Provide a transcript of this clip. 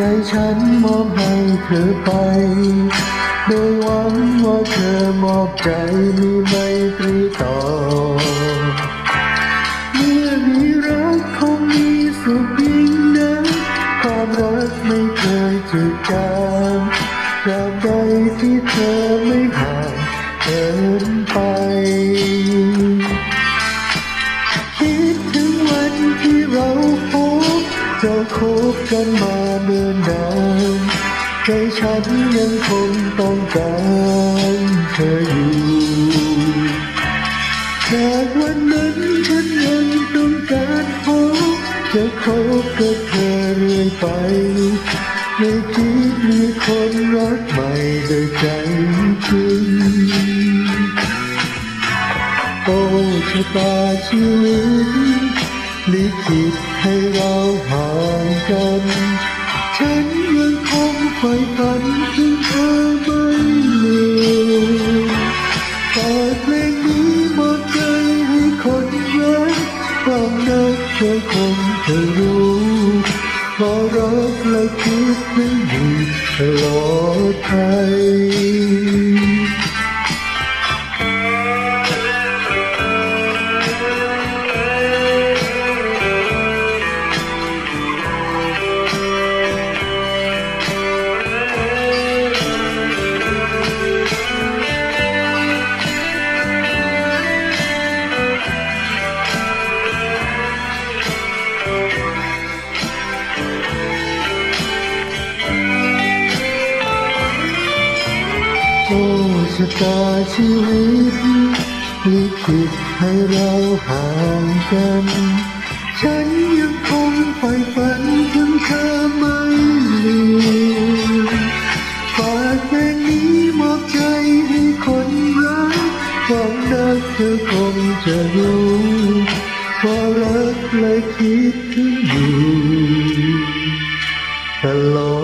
ใจฉันมอบให้เธอไปโดยหวังว่าเธอมอบใจมีไมตรีต่อ เราคบกันมาเนิ่นนานใจฉันยังคงต้องการเธออยู่จากวันนั้นฉันยังต้องการพบจะคบกับเธอเรื่อยไปไม่คิดมีคนรักใหม่โดยใจจริงโอ้ชะตาชีวิต ลิขิตให้เราห่างกัน ฉันยังคงใฝ่ฝันถึงเธอไม่ลืมฝากเพลงนี้มอบใจให้คนรักความรักเธอคงจะรู้ว่ารักและคิดถึงอยู่ตลอดไป โอชะตาชีวิตลิขิตให้เราห่างกัน ฉันยังคงใฝ่ฝันถึงเธอไม่ลืมฝากเพลงนี้มอบใจให้คนรักความรักเธอคงจะรู้ว่ารักและคิดถึงอยู่ตลอ